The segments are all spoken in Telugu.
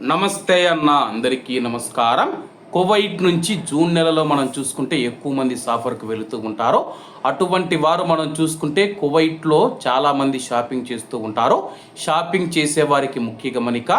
నమస్తే అన్న అందరికీ నమస్కారం. కువైట్ నుంచి జూన్ నెలలో మనం చూసుకుంటే ఎక్కువ మంది సాఫర్కు వెళుతూ ఉంటారు. అటువంటి వారు మనం చూసుకుంటే కువైట్లో చాలామంది షాపింగ్ చేస్తూ ఉంటారు. షాపింగ్ చేసేవారికి ముఖ్య గమనిక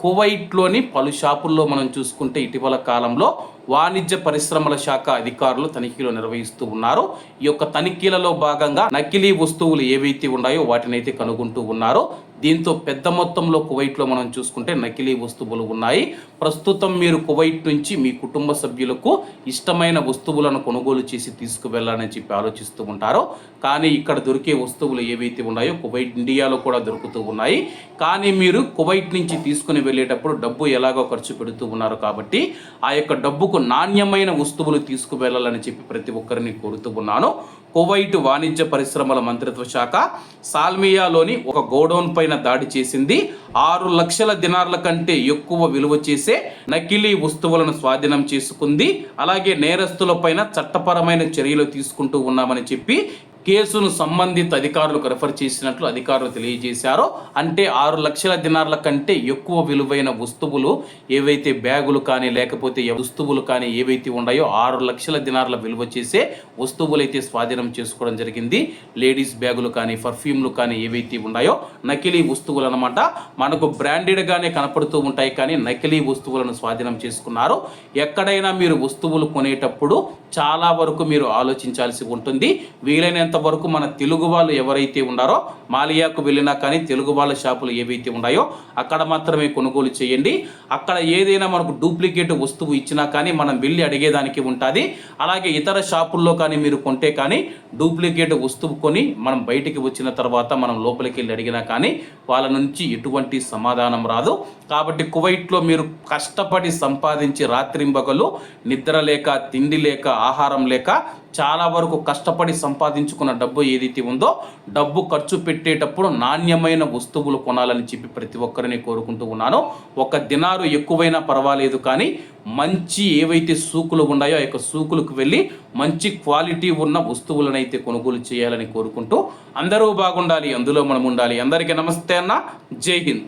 కువైట్లోని పలు షాపుల్లో మనం చూసుకుంటే ఇటీవల కాలంలో వాణిజ్య పరిశ్రమల శాఖ అధికారులు తనిఖీలు నిర్వహిస్తూ ఉన్నారు. ఈ యొక్క తనిఖీలలో భాగంగా నకిలీ వస్తువులు ఏవైతే ఉన్నాయో వాటినైతే కనుగొంటూ ఉన్నారు. దీంతో పెద్ద మొత్తంలో కువైట్లో మనం చూసుకుంటే నకిలీ వస్తువులు ఉన్నాయి. ప్రస్తుతం మీరు కువైట్ నుంచి మీ కుటుంబ సభ్యులకు ఇష్టమైన వస్తువులను కొనుగోలు చేసి తీసుకువెళ్ళాలని చెప్పి ఆలోచిస్తూ ఉంటారు. కానీ ఇక్కడ దొరికే వస్తువులు ఏవైతే ఉన్నాయో కువైట్ ఇండియాలో కూడా దొరుకుతూ ఉన్నాయి. కానీ మీరు కువైట్ నుంచి తీసుకుని వెళ్ళేటప్పుడు డబ్బు ఎలాగో ఖర్చు పెడుతూ ఉన్నారు కాబట్టి ఆ యొక్క డబ్బుకు నాణ్యమైన వస్తువులు తీసుకువెళ్ళాలని చెప్పి ప్రతి ఒక్కరిని కోరుతూ ఉన్నాను. కువైట్ వాణిజ్య పరిశ్రమల మంత్రిత్వ శాఖ సాల్మియాలోని ఒక గోడౌన్ పైన దాడి చేసింది. ఆరు లక్షల దినార్ల కంటే ఎక్కువ విలువ చేసే నకిలీ వస్తువులను స్వాధీనం చేసుకుంది. అలాగే నేరస్తులపైన చట్టపరమైన చర్యలు తీసుకుంటూ ఉన్నామని చెప్పి కేసును సంబంధిత అధికారులకు రెఫర్ చేసినట్లు అధికారులు తెలియజేశారు. అంటే ఆరు లక్షల దినార్ల కంటే ఎక్కువ విలువైన వస్తువులు ఏవైతే బ్యాగులు కానీ లేకపోతే ఏ వస్తువులు కానీ ఏవైతే ఉన్నాయో ఆరు లక్షల దినార్ల విలువ చేసే వస్తువులు అయితే స్వాధీనం చేసుకోవడం జరిగింది. లేడీస్ బ్యాగులు కానీ పర్ఫ్యూమ్లు కానీ ఏవైతే ఉన్నాయో నకిలీ వస్తువులు అనమాట మనకు బ్రాండెడ్గానే కనపడుతూ ఉంటాయి కానీ నకిలీ వస్తువులను స్వాధీనం చేసుకున్నారు. ఎక్కడైనా మీరు వస్తువులు కొనేటప్పుడు చాలా వరకు మీరు ఆలోచించాల్సి ఉంటుంది. వీలైనంత వరకు మన తెలుగు వాళ్ళు ఎవరైతే ఉన్నారో మాలియాకు వెళ్ళినా కానీ తెలుగు వాళ్ళ షాపులు ఏవైతే ఉన్నాయో అక్కడ మాత్రమే కొనుగోలు చేయండి. అక్కడ ఏదైనా మనకు డూప్లికేట్ వస్తువు ఇచ్చినా కానీ మనం వెళ్ళి అడిగేదానికి ఉంటుంది. అలాగే ఇతర షాపుల్లో కానీ మీరు కొంటే కానీ డూప్లికేట్ వస్తువు కొని మనం బయటికి వచ్చిన తర్వాత మనం లోపలికి వెళ్ళి అడిగినా కానీ వాళ్ళ నుంచి ఎటువంటి సమాధానం రాదు. కాబట్టి కువైట్లో మీరు కష్టపడి సంపాదించి రాత్రింబగలు నిద్ర లేక తిండి లేక ఆహారం లేక చాలా వరకు కష్టపడి సంపాదించుకున్న డబ్బు ఏదైతే ఉందో డబ్బు ఖర్చు పెట్టేటప్పుడు నాణ్యమైన వస్తువులు కొనాలని చెప్పి ప్రతి ఒక్కరిని కోరుకుంటూ ఉన్నాను. ఒక దినారు ఎక్కువైనా పర్వాలేదు కానీ మంచి ఏవైతే సూకులు ఉన్నాయో ఆ యొక్క సూకులకు వెళ్ళి మంచి క్వాలిటీ ఉన్న వస్తువులను అయితే కొనుగోలు చేయాలని కోరుకుంటూ అందరూ బాగుండాలి అందులో మనం ఉండాలి అందరికీ నమస్తే అన్న. జై హింద్.